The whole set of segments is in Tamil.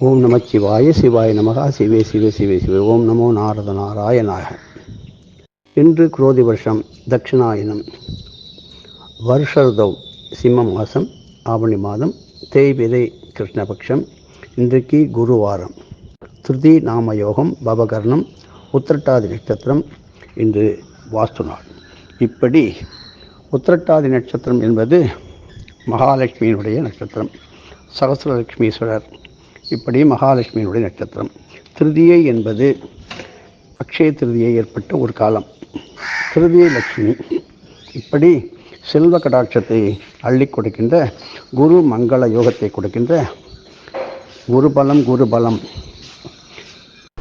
ஓம் நம சிவாய சிவாய நமகா. சிவே சிவே சிவே சிவே. ஓம் நமோ நாரத நாராயணாக இன்று குரோதி வருஷம் தட்சிணாயனம். வருஷர்தவ் சிம்ம மாதம் ஆவணி மாதம் தேய்பிதை கிருஷ்ணபக்ஷம் இன்றைக்கு குருவாரம். திருதி நாம யோகம் பவகர்ணம் உத்திரட்டாதி நட்சத்திரம் இன்று வாஸ்து நாள். இப்படி உத்திரட்டாதி நட்சத்திரம் என்பது மகாலட்சுமியினுடைய நட்சத்திரம். சகசிரலட்சுமீஸ்வரர் இப்படி மகாலட்சுமியினுடைய நட்சத்திரம். திருதியை என்பது அக்ஷய திருதியை ஏற்பட்ட ஒரு காலம். திருதியை லட்சுமி. இப்படி செல்வ கடாட்சத்தை அள்ளி கொடுக்கின்ற குரு மங்கள யோகத்தை கொடுக்கின்ற குரு பலம் குரு பலம்.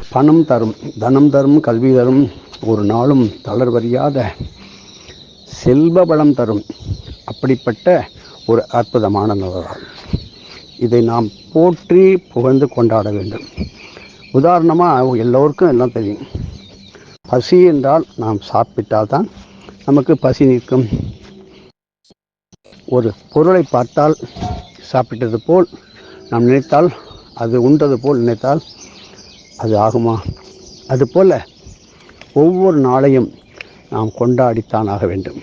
பணம் தரும் தனம் தரும் கல்வி தரும் ஒரு நாளும் தளர்வறியாத செல்வ பலம் தரும். அப்படிப்பட்ட ஒரு அற்புதமான நவரால் இதை நாம் போற்றி புகழ்ந்து கொண்டாட வேண்டும். உதாரணமாக எல்லோருக்கும் எல்லாம் தெரியும். பசி என்றால் நாம் சாப்பிட்டால் தான் நமக்கு பசி நிற்கும் ஒரு பொருளை பார்த்தால் சாப்பிட்டது போல் நாம் நினைத்தால் அது உண்டது போல் நினைத்தால் அது ஆகுமா? அதுபோல் ஒவ்வொரு நாளையும் நாம் கொண்டாடித்தான் ஆக வேண்டும்.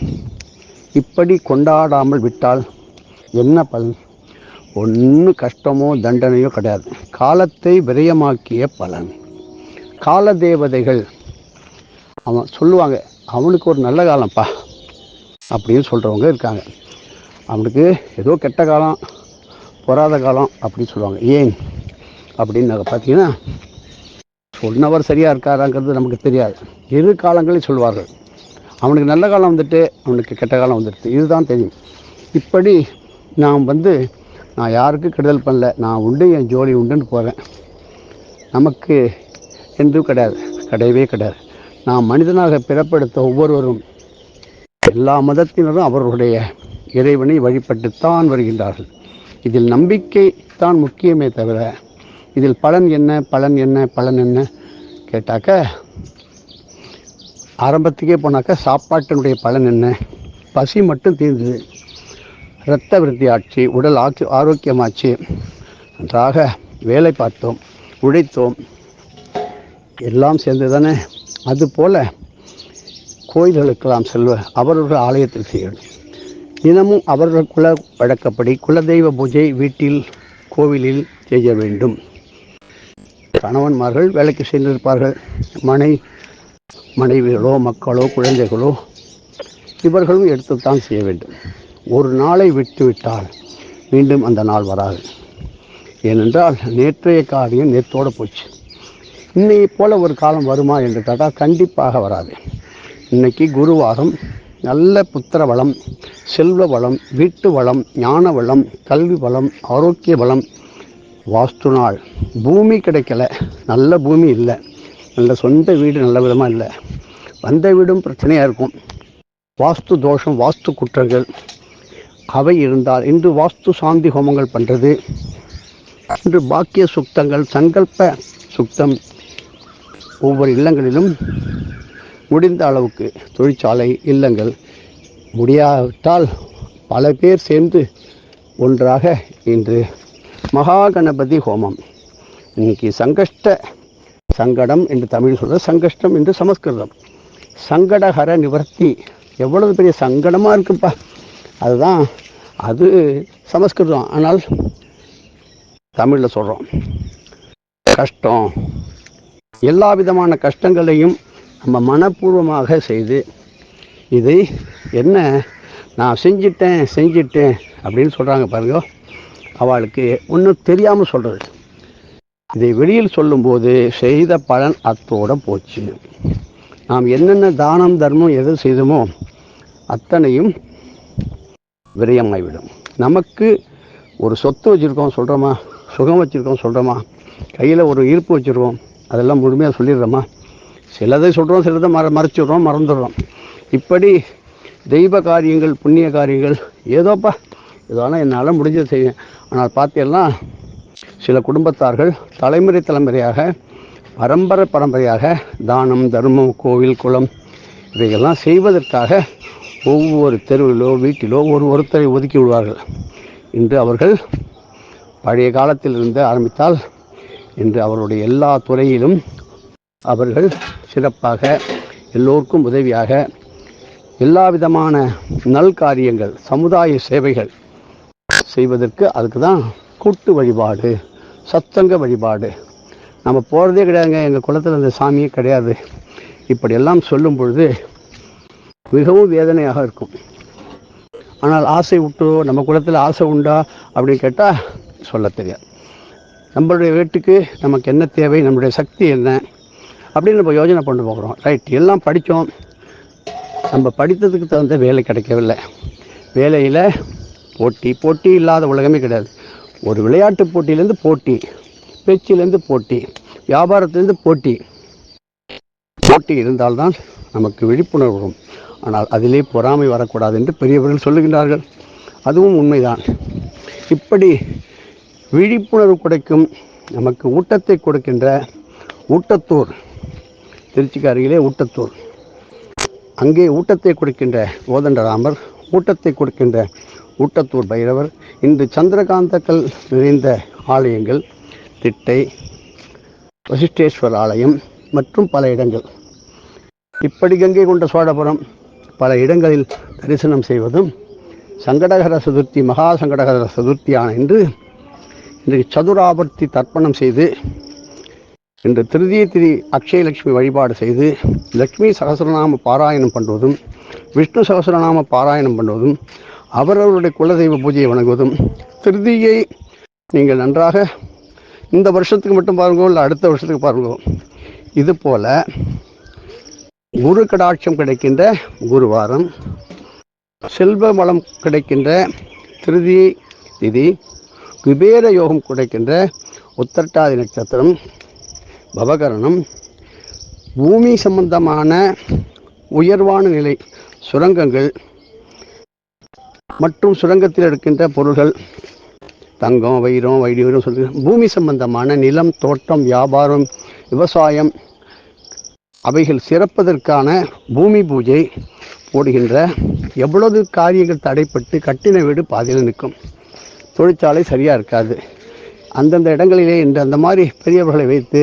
இப்படி கொண்டாடாமல் விட்டால் என்ன பலன்? ஒன்றும் கஷ்டமோ தண்டனையோ கிடையாது. காலத்தை விரயமாக்கிய பலன். கால தேவதைகள் அவன் சொல்லுவாங்க அவனுக்கு ஒரு நல்ல காலம்ப்பா அப்படின்னு சொல்கிறவங்க இருக்காங்க. அவனுக்கு ஏதோ கெட்ட காலம் பொறாத காலம் அப்படின்னு சொல்லுவாங்க. ஏன்? அப்படின்னு பார்த்தீங்கன்னா சொன்னவர் சரியாக இருக்காராங்கிறது நமக்கு தெரியாது. இரு காலங்களையும் சொல்வார்கள். அவனுக்கு நல்ல காலம் வந்துட்டு அவனுக்கு கெட்ட காலம் வந்துடுது இதுதான் தெரியும். இப்படி நாம் வந்து நான் யாருக்கும் கெடுதல் பண்ணல நான் உண்டு என் ஜோலி உண்டுன்னு போகிறேன் நமக்கு என்றும் கிடையாது கிடையவே கிடையாது. நான் மனிதனாக பிறப்பெடுத்த ஒவ்வொருவரும் எல்லா மதத்தினரும் அவர்களுடைய இறைவனை வழிபட்டுத்தான் வருகின்றார்கள். இதில் நம்பிக்கை தான் முக்கியமே தவிர இதில் பலன் என்ன பலன் என்ன பலன் என்ன கேட்டாக்க ஆரம்பத்துக்கே போனாக்கா சாப்பாட்டினுடைய பலன் என்ன? பசி மட்டும் தீர்ந்தது. இரத்த விருத்தி ஆட்சி உடல் ஆக்கி ஆரோக்கியமாச்சு. நன்றாக வேலை பார்த்தோம் உழைத்தோம். எல்லாம் சேர்ந்து தானே அதுபோல் கோயில்களுக்கெல்லாம் செல்வ அவர்கள் ஆலயத்தில் செய்யணும். தினமும் அவர்கள் குல வழக்கப்படி குலதெய்வ பூஜை வீட்டில் கோவிலில் செய்ய வேண்டும். கணவன்மார்கள் வேலைக்கு சென்றிருப்பார்கள். மனை மனைவிகளோ மக்களோ குழந்தைகளோ இவர்களும் எடுத்துத்தான் செய்ய வேண்டும். ஒரு நாளை விட்டுவிட்டால் மீண்டும் அந்த நாள் வராது. ஏனென்றால் நேற்றைய காரியம் நேற்றோடு போச்சு. இன்னையை போல ஒரு காலம் வருமா என்று கேட்டால் கண்டிப்பாக வராது. இன்னைக்கு குருவாரம் நல்ல புத்திர வளம் செல்வ வளம் வீட்டு வளம் ஞான வளம் கல்வி வளம் ஆரோக்கிய வளம் வாஸ்து நாள். பூமி கிடைக்கல நல்ல பூமி இல்லை. நல்ல சொந்த வீடு நல்ல விதமாக இல்லை. வந்த வீடும் பிரச்சனையாக இருக்கும். வாஸ்து தோஷம் வாஸ்து குற்றங்கள் அவை இருந்தால் இன்று வாஸ்து சாந்தி ஹோமங்கள் பண்ணுறது இன்று பாக்கிய சுத்தங்கள் சங்கல்ப சுத்தம் ஒவ்வொரு இல்லங்களிலும் முடிந்த அளவுக்கு தொழிற்சாலை இல்லங்கள் முடியாவிட்டால் பல பேர் சேர்ந்து ஒன்றாக இன்று மகா கணபதி ஹோமம். இன்னைக்கு சங்கஷ்ட சங்கடம் என்று தமிழ் சொல்ற சங்கஷ்டம் என்று சமஸ்கிருதம். சங்கடகர நிவர்த்தி. எவ்வளவு பெரிய சங்கடமாக இருக்குப்பா. அதுதான் அது சமஸ்கிருதம். ஆனால் தமிழில் சொல்கிறோம் கஷ்டம். எல்லா விதமான கஷ்டங்களையும் நம்ம மனப்பூர்வமாக செய்து இதை என்ன நான் செஞ்சிட்டேன் செஞ்சிட்டேன் அப்படின்னு சொல்கிறாங்க பாருங்க. அவளுக்கு ஒன்றும் தெரியாமல் சொல்கிறது இதை வெளியில் சொல்லும்போது செய்த பலன் அத்தோட போச்சு. நாம் என்னென்ன தானம் தர்மம் எது செய்தோமோ அத்தனையும் விரயமாகிவிடும் நமக்கு ஒரு சொத்து வச்சுருக்கோம் சொல்கிறோமா சுகம் வச்சுருக்கோம் சொல்கிறோமா கையில் ஒரு ஈர்ப்பு வச்சுருக்கோம். அதெல்லாம் முழுமையாக சொல்லிடுறோமா? சிலதை சொல்கிறோம் சிலதை மற மறைச்சிடுறோம் மறந்துடுறோம். இப்படி தெய்வ காரியங்கள் புண்ணிய காரியங்கள் ஏதோப்பா. இதெல்லாம் என்னால் முடிஞ்சது செய்வேன். ஆனால் பார்த்தீங்கன்னா சில குடும்பத்தார்கள் தலைமுறை தலைமுறையாக பரம்பரை பரம்பரையாக தானம் தர்மம் கோவில் குளம் இதையெல்லாம் செய்வதற்காக ஒவ்வொரு தெருவிலோ வீட்டிலோ ஒரு ஒருத்தரை ஒதுக்கி விடுவார்கள். இன்று அவர்கள் பழைய காலத்தில் இருந்து ஆரம்பித்தால் இன்று அவருடைய எல்லா துறையிலும் அவர்கள் சிறப்பாக எல்லோருக்கும் உதவியாக எல்லா விதமான நல்காரியங்கள் சமுதாய சேவைகள் செய்வதற்கு அதுக்கு தான் கூட்டு வழிபாடு சத்தங்க வழிபாடு. நம்ம போகிறதே கிடையாதுங்க. எங்கள் குளத்தில் அந்த சாமியே கிடையாது. இப்படியெல்லாம் சொல்லும் பொழுது மிகவும் வேதனையாக இருக்கும். ஆனால் ஆசை விட்டோ நம்ம குலத்தில் ஆசை உண்டா? அப்படின்னு கேட்டால் சொல்ல தெரியாது. நம்மளுடைய வீட்டுக்கு நமக்கு என்ன தேவை? நம்மளுடைய சக்தி என்ன? அப்படின்னு நம்ம யோஜனை பண்ணி போகிறோம். ரைட் எல்லாம் படித்தோம். நம்ம படித்ததுக்கு தகுந்த வேலை கிடைக்கவில்லை. வேலையில் போட்டி போட்டி இல்லாத உலகமே கிடையாது. ஒரு விளையாட்டு போட்டியிலேருந்து போட்டி பேச்சிலேருந்து போட்டி வியாபாரத்துலேருந்து போட்டி. போட்டி இருந்தால்தான் நமக்கு விழிப்புணர்வு வரும். ஆனால் அதிலே பொறாமை வரக்கூடாது என்று பெரியவர்கள் சொல்லுகின்றார்கள். அதுவும் உண்மைதான். இப்படி விழிப்புணர்வு கிடைக்கும் நமக்கு ஊட்டத்தை கொடுக்கின்ற ஊட்டத்தூர் திருச்சிக்கு அருகிலே ஊட்டத்தூர். அங்கே ஊட்டத்தை கொடுக்கின்ற கோதண்டராமர் ஊட்டத்தை கொடுக்கின்ற ஊட்டத்தூர் பைரவர் இன்று சந்திரகாந்தக்கள் நிறைந்த ஆலயங்கள் திட்டை வசிஷ்டேஸ்வர் ஆலயம் மற்றும் பல இடங்கள். இப்படி கங்கை கொண்ட சோழபுரம் பல இடங்களில் தரிசனம் செய்வதும் சங்கடகர சதுர்த்தி மகா சங்கடகர சதுர்த்தியான என்று இன்றைக்கு சதுராபர்த்தி தர்ப்பணம் செய்து இன்று திருதிய திரி அக்ஷயலட்சுமி வழிபாடு செய்து லக்ஷ்மி சகசரநாம பாராயணம் பண்ணுவதும் விஷ்ணு சகசரநாம பாராயணம் பண்ணுவதும் அவரவருடைய குலதெய்வ பூஜையை வணங்குவதும் திருதியை நீங்கள் நன்றாக இந்த வருஷத்துக்கு மட்டும் பாருங்கோ இல்லை அடுத்த வருஷத்துக்கு பாருங்கோ இது போல குரு கடாட்சம் கிடைக்கின்ற குருவாரம் செல்வ வளம் கிடைக்கின்ற திருதி திதி குபேர யோகம் கிடைக்கின்ற உத்தரட்டாதி நட்சத்திரம் பவகரணம் பூமி சம்பந்தமான உயர்வான நிலை சுரங்கங்கள் மற்றும் சுரங்கத்தில் எடுக்கின்ற பொருள்கள் தங்கம் வைரம் வைடூரம் சொல்லி பூமி சம்பந்தமான நிலம் தோட்டம் வியாபாரம் விவசாயம் அவைகள் சிறப்பதற்கான பூமி பூஜை போடுகின்ற எவ்வளவு காரியங்கள் தடைப்பட்டு கட்டின வீடு பாதியில் நிற்கும். தொழிற்சாலை சரியாக இருக்காது. அந்தந்த இடங்களிலே இன்று அந்த மாதிரி பெரியவர்களை வைத்து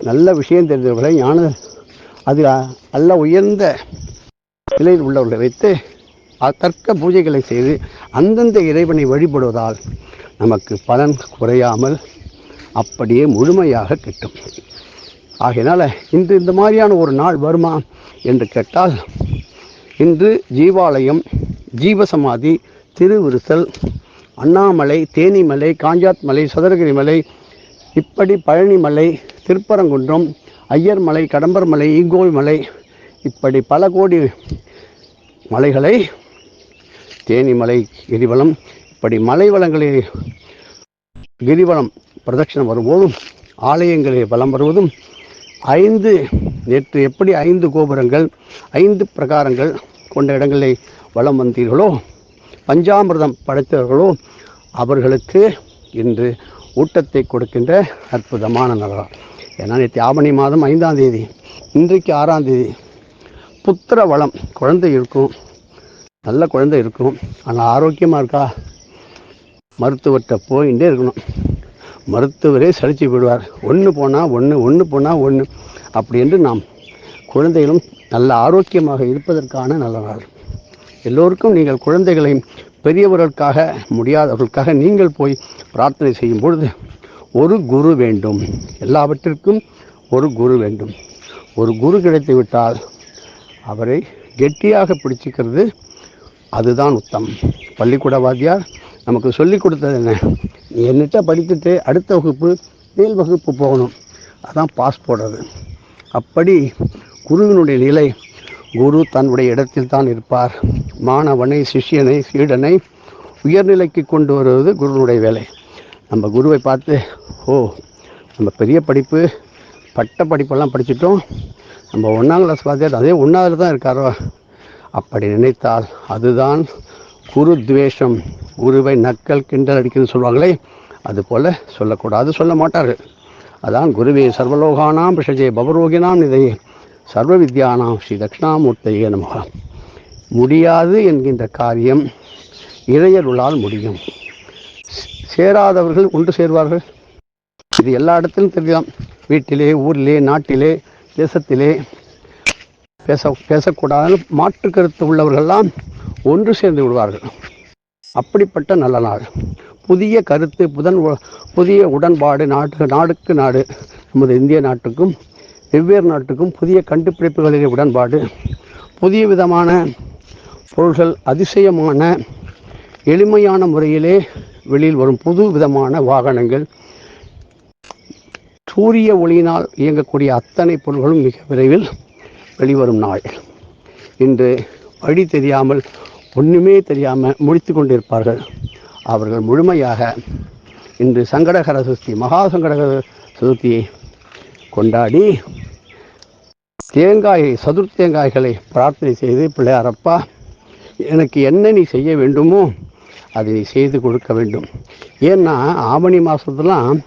நல்ல விஷயம் தெரிந்தவர்களை ஞான அது நல்ல உயர்ந்த நிலையில் உள்ளவர்களை வைத்து தர்க்க பூஜைகளை செய்து அந்தந்த இறைவனை வழிபடுவதால் நமக்கு பலன் குறையாமல் அப்படியே முழுமையாக கிட்டும். ஆகையினால இன்று இந்த மாதிரியான ஒரு நாள் வருமா என்று கேட்டால் இன்று ஜீவாலயம் ஜீவசமாதி திருவிருத்தல் அண்ணாமலை தேனிமலை காஞ்சாத்மலை சதுரகிரி மலை இப்படி பழனிமலை திருப்பரங்குன்றம் ஐயர் மலை கடம்பர் மலை ஈங்கோய் மலை இப்படி பல கோடி மலைகளை தேனிமலை கிரிவலம் இப்படி மலை வளங்களில் கிரிவலம் பிரதட்சிணம் வரும்போதும் ஆலயங்களில் வலம் வருவதும் ஐந்து நேற்று எப்படி ஐந்து கோபுரங்கள் ஐந்து பிரகாரங்கள் கொண்ட இடங்களை வளம் வந்தீர்களோ பஞ்சாமிர்தம் படைத்தவர்களோ அவர்களுக்கு இன்று ஊட்டத்தை கொடுக்கின்ற அற்புதமான நகரம் ஏன்னா நேற்று ஆவணி மாதம் ஐந்தாம் தேதி இன்றைக்கு ஆறாம் தேதி. புத்திர வளம் குழந்தை இருக்கும். நல்ல குழந்தை இருக்கும். ஆனால் ஆரோக்கியமாக இருக்கா? மருத்துவர்கிட்ட போயிட்டே இருக்கணும். மருத்துவரே சலிச்சு விடுவார் ஒன்று போனால் ஒன்று ஒன்று போனால் ஒன்று அப்படி என்று நாம் குழந்தைகளும் நல்ல ஆரோக்கியமாக இருப்பதற்கான நல்ல நாள். எல்லோருக்கும் நீங்கள் குழந்தைகளை பெரியவர்களுக்காக முடியாதவர்களுக்காக நீங்கள் போய் பிரார்த்தனை செய்யும் பொழுது ஒரு குரு வேண்டும். எல்லாவற்றிற்கும் ஒரு குரு வேண்டும். ஒரு குரு கிடைத்து விட்டால் அவரை கெட்டியாக பிடிச்சிக்கிறது அதுதான் உத்தம். பள்ளிக்கூட வாத்தியார் நமக்கு சொல்லிக் கொடுத்தது என்ன? என்கிட்ட படித்துட்டு அடுத்த வகுப்பு மேல் வகுப்பு போகணும். அதான் பாஸ் போடுறது. அப்படி குருவினுடைய நிலை குரு தன்னுடைய இடத்தில் தான் இருப்பார். மாணவனை சிஷ்யனை சீடனை உயர்நிலைக்கு கொண்டு வருவது குருவினுடைய வேலை. நம்ம குருவை பார்த்து ஓ நம்ம பெரிய படிப்பு பட்ட படிப்பெல்லாம் படிச்சுட்டோம். நம்ம ஒன்றாம் கிளாஸ் பார்த்து அதே ஒன்றாவது தான் இருக்காரோ? அப்படி நினைத்தால் அதுதான் குரு துவேஷம் குருவை நக்கல் கிண்டல் அடிக்கணும்னு சொல்லுவாங்களே அது போல் சொல்லக்கூடாது சொல்ல மாட்டார்கள். அதான் குருவே சர்வலோகானாம் விஷஜே பவரோகினாம் இதை சர்வ வித்யானாம் ஸ்ரீ தட்சிணாமூர்த்தையே நமக. முடியாது என்கின்ற காரியம் இறையருளால் முடியும். சேராதவர்கள் ஒன்று சேர்வார்கள். இது எல்லா இடத்திலும் தெரியலாம் வீட்டிலே ஊரிலே நாட்டிலே தேசத்திலே பேச பேசக்கூடாது மாற்று கருத்து உள்ளவர்கள்லாம் ஒன்று சேர்ந்து விடுவார்கள். அப்படிப்பட்ட நல்ல நாள். புதிய கருத்து புதன் புதிய உடன்பாடு நாட்டு நாடுக்கு நாடு நமது இந்திய நாட்டுக்கும் வெவ்வேறு நாட்டுக்கும் புதிய கண்டுபிடிப்புகளிலே உடன்பாடு புதிய விதமான பொருள்கள் அதிசயமான எளிமையான முறையிலே வெளியில் வரும் புது விதமான வாகனங்கள் சூரிய ஒளியினால் இயங்கக்கூடிய அத்தனை பொருள்களும் மிக விரைவில் வெளிவரும் நாள். இன்று வழி தெரியாமல் ஒன்றுமே தெரியாமல் முடித்து கொண்டிருப்பார்கள். அவர்கள் முழுமையாக இன்று சங்கடகர சதுர்த்தி மகா சங்கடகர சதுர்த்தியை கொண்டாடி தேங்காயை சதுர் தேங்காய்களை பிரார்த்தனை செய்து பிள்ளையாரப்பா எனக்கு என்ன நீ செய்ய வேண்டுமோ அதை நீ செய்து கொடுக்க வேண்டும். ஏன்னா ஆவணி மாதத்துலாம்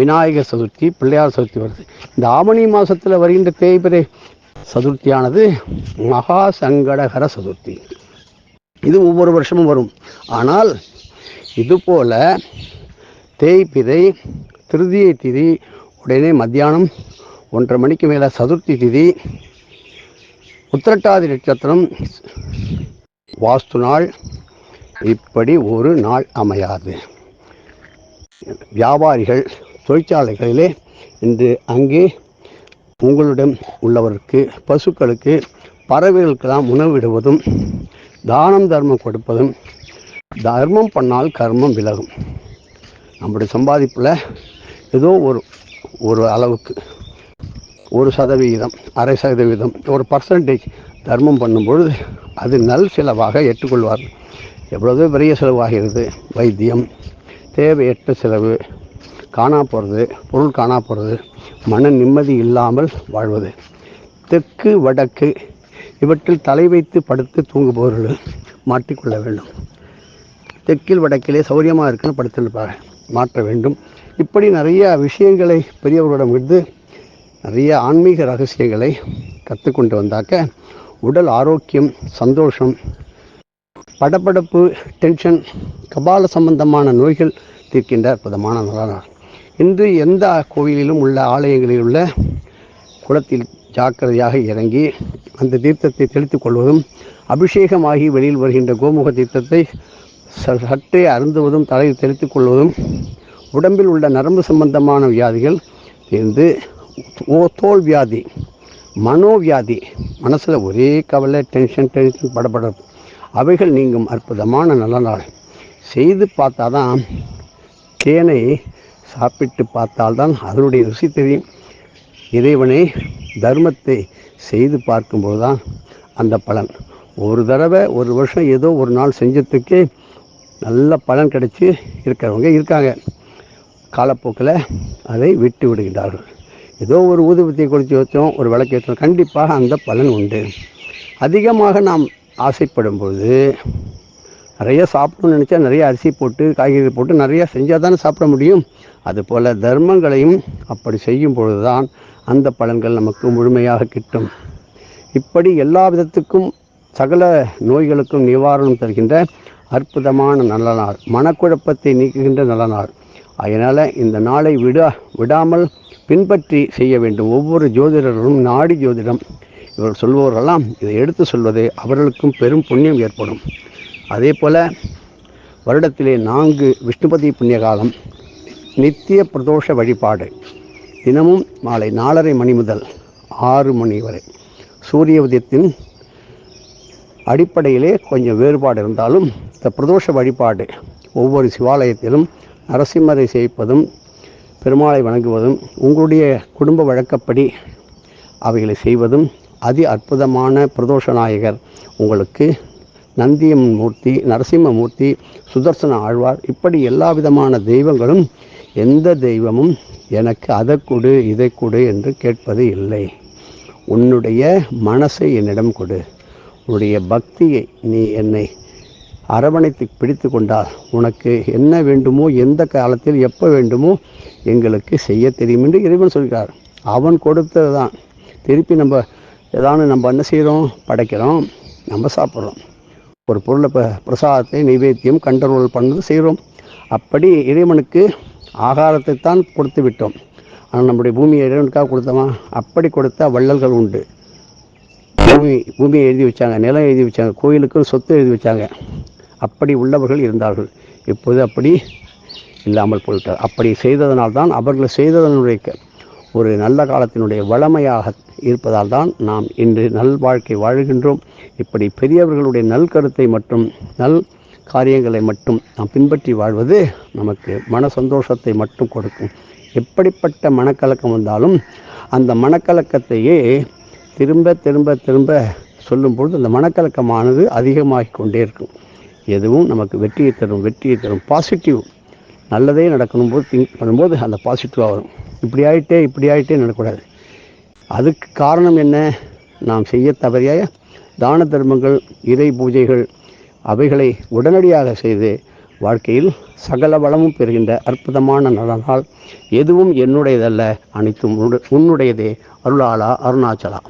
விநாயகர் சதுர்த்தி பிள்ளையார் சதுர்த்தி வருது. இந்த ஆவணி மாதத்தில் வருகின்ற தேய்பிரை சதுர்த்தியானது மகா சங்கடகர சதுர்த்தி. இது ஒவ்வொரு வருஷமும் வரும். ஆனால் இதுபோல் தேய்பிரை திருதியை திதி உடனே மத்தியானம் ஒன்றரை மணிக்கு மேலே சதுர்த்தி திதி உத்திரட்டாதி நட்சத்திரம் வாஸ்து நாள் இப்படி ஒரு நாள் அமையாது. வியாபாரிகள் தொழிற்சாலைகளிலே இன்று அங்கே உங்களிடம் உள்ளவருக்கு பசுக்களுக்கு பறவைகளுக்கெல்லாம் உணவிடுவதும் தானம் தர்மம் கொடுப்பதும் தர்மம் பண்ணால் கர்மம் விலகும். நம்முடைய சம்பாதிப்பில் ஏதோ ஒரு ஒரு அளவுக்கு ஒரு சதவிகிதம் அரை சதவீதம் ஒரு பர்சன்டேஜ் தர்மம் பண்ணும்பொழுது அது நல் செலவாக ஏற்றுக்கொள்வார் எவ்வளவு பெரிய செலவாகிறது. வைத்தியம் தேவையற்ற செலவு காணா போகிறது பொருள் காணா போகிறது மன நிம்மதி இல்லாமல் வாழ்வது. தெற்கு வடக்கு இவற்றில் தலை வைத்து படுத்து தூங்குபவர்கள் மாட்டிக்கொள்ள வேண்டும். தெற்கில் வடக்கிலே சௌரியமாக இருக்குன்னு படுத்திருப்பாங்க. மாற்ற வேண்டும். இப்படி நிறைய விஷயங்களை பெரியவர்களிடம் இருந்து நிறைய ஆன்மீக ரகசியங்களை கற்றுக்கொண்டு வந்தாக்க உடல் ஆரோக்கியம் சந்தோஷம் படப்படப்பு டென்ஷன் கபால சம்பந்தமான நோய்கள் தீர்க்கின்ற அற்புதமான நலனார் இன்று எந்த கோவிலிலும் உள்ள ஆலயங்களில் உள்ள குளத்தில் ஜாக்கிரதையாக இறங்கி அந்த தீர்த்தத்தை தெளித்துக் கொள்வதும் அபிஷேகமாகி வெளியில் வருகின்ற கோமுக தீர்த்தத்தை ச- சற்றே அருந்துவதும் தலையில் தெளித்துக் கொள்வதும் உடம்பில் உள்ள நரம்பு சம்பந்தமான வியாதிகள் இருந்து ஓ தோல் வியாதி மனோவியாதி மனசில் ஒரே கவலை டென்ஷன் டென்ஷன் படப்படும் அவைகள் நீங்கும் அற்புதமான நல்ல நாள். செய்து பார்த்தாதான் தேனை சாப்பிட்டு பார்த்தால்தான் அதனுடைய ருசி தெரியும். இறைவனை தர்மத்தை செய்து பார்க்கும்போது தான் அந்த பலன். ஒரு தடவை ஒரு வருஷம் ஏதோ ஒரு நாள் செஞ்சதுக்கு நல்ல பலன் கிடைச்சி இருக்கிறவங்க இருக்காங்க. காலப்போக்கில் அதை விட்டு விடுகின்றார்கள். ஏதோ ஒரு ஊதுபத்தியை குறித்து வச்சோம் ஒரு விளக்கு வச்சோம் கண்டிப்பாக அந்த பலன் உண்டு. அதிகமாக நாம் ஆசைப்படும் பொழுது நிறைய சாப்பிடணும்னு நினச்சா நிறைய அரிசி போட்டு காய்கறி போட்டு நிறையா செஞ்சால் தானே சாப்பிட முடியும். அதுபோல் தர்மங்களையும் அப்படி செய்யும் பொழுது தான் அந்த பலன்கள் நமக்கு முழுமையாக கிட்டும். இப்படி எல்லா விதத்துக்கும் சகல நோய்களுக்கும் நிவாரணம் தருகின்ற அற்புதமான நல்லனார் மனக்குழப்பத்தை நீக்குகின்ற நல்லனார் அதனால் இந்த நாளை விடா விடாமல் பின்பற்றி செய்ய வேண்டும். ஒவ்வொரு ஜோதிடர்களும் நாடி ஜோதிடம். இவர் சொல்பவர்களெல்லாம் இதை எடுத்து சொல்வது அவர்களுக்கும் பெரும் புண்ணியம் ஏற்படும். அதே போல் வருடத்திலே நான்கு விஷ்ணுபதி புண்ணிய காலம் நித்திய பிரதோஷ வழிபாடு. தினமும் மாலை நாலரை மணி முதல் ஆறு மணி வரை. சூரிய உதயத்தின் அடிப்படையிலே கொஞ்சம் வேறுபாடு இருந்தாலும் இந்த பிரதோஷ வழிபாடு ஒவ்வொரு சிவாலயத்திலும் நரசிம்மரை செய்ப்பதும் பெருமாளை வணங்குவதும் உங்களுடைய குடும்ப வழக்கப்படி அவைகளை செய்வதும் அதி அற்புதமான பிரதோஷ நாயகர் உங்களுக்கு நந்தியம் மூர்த்தி நரசிம்ம மூர்த்தி சுதர்சன ஆழ்வார் இப்படி எல்லா விதமான தெய்வங்களும் எந்த தெய்வமும் எனக்கு அதை கொடு இதை கொடு என்று கேட்பது இல்லை. உன்னுடைய மனசை என்னிடம் கொடு. உன்னுடைய பக்தியை நீ என்னை அரவணைத்து பிடித்து கொண்டால் உனக்கு என்ன வேண்டுமோ எந்த காலத்தில் எப்போ வேண்டுமோ எங்களுக்கு செய்ய தெரியும் என்று இறைவன் சொல்கிறார். அவன் கொடுத்தது தான் திருப்பி நம்ம ஏதாவது நம்ம என்ன செய்கிறோம் படைக்கிறோம். நம்ம சாப்பிட்றோம். ஒரு பொருளை இப்போ பிரசாதத்தை நைவேத்தியம் கண்ட்ரோல் பண்ணது செய்கிறோம் அப்படி இறைவனுக்கு ஆகாரத்தை தான் கொடுத்து விட்டோம். ஆனால் நம்முடைய பூமியை இறைவனுக்காக கொடுத்தோமா அப்படி கொடுத்தா வள்ளல்கள் உண்டு. பூமி பூமியை எழுதி வச்சாங்க நிலம் எழுதி வச்சாங்க கோயிலுக்கும் சொத்து எழுதி வச்சாங்க. அப்படி உள்ளவர்கள் இருந்தார்கள். இப்போது அப்படி இல்லாமல் போய்விட்டார். அப்படி செய்ததனால்தான் அவர்கள் செய்ததனுடைய ஒரு நல்ல காலத்தினுடைய வளமையாக இருப்பதால் தான் நாம் இன்று நல் வாழ்க்கை வாழ்கின்றோம். இப்படி பெரியவர்களுடைய நல் கருத்தை மற்றும் நல் காரியங்களை மட்டும் நாம் பின்பற்றி வாழ்வது நமக்கு மன சந்தோஷத்தை மட்டும் கொடுக்கும். எப்படிப்பட்ட மனக்கலக்கம் வந்தாலும் அந்த மனக்கலக்கத்தையே திரும்ப திரும்ப திரும்ப சொல்லும்பொழுது அந்த மனக்கலக்கமானது அதிகமாகி கொண்டே இருக்கும். எதுவும் நமக்கு வெற்றியை தரும் வெற்றியை தரும். பாசிட்டிவ் நல்லதே நடக்கணும் போது திங்க் பண்ணும்போது அந்த பாசிட்டிவாக வரும். இப்படி ஆகிட்டே இப்படி ஆகிட்டே நடக்கூடாது அதுக்கு காரணம் என்ன? நாம் செய்ய தவறிய தான தர்மங்கள் இறை பூஜைகள் அவைகளை உடனடியாக செய்து வாழ்க்கையில் சகல வளமும் பெறுகின்ற அற்புதமான நலனால் எதுவும் என்னுடையதல்ல அனைத்தும் உன்னுடையதே. அருளாளா அருணாச்சலா.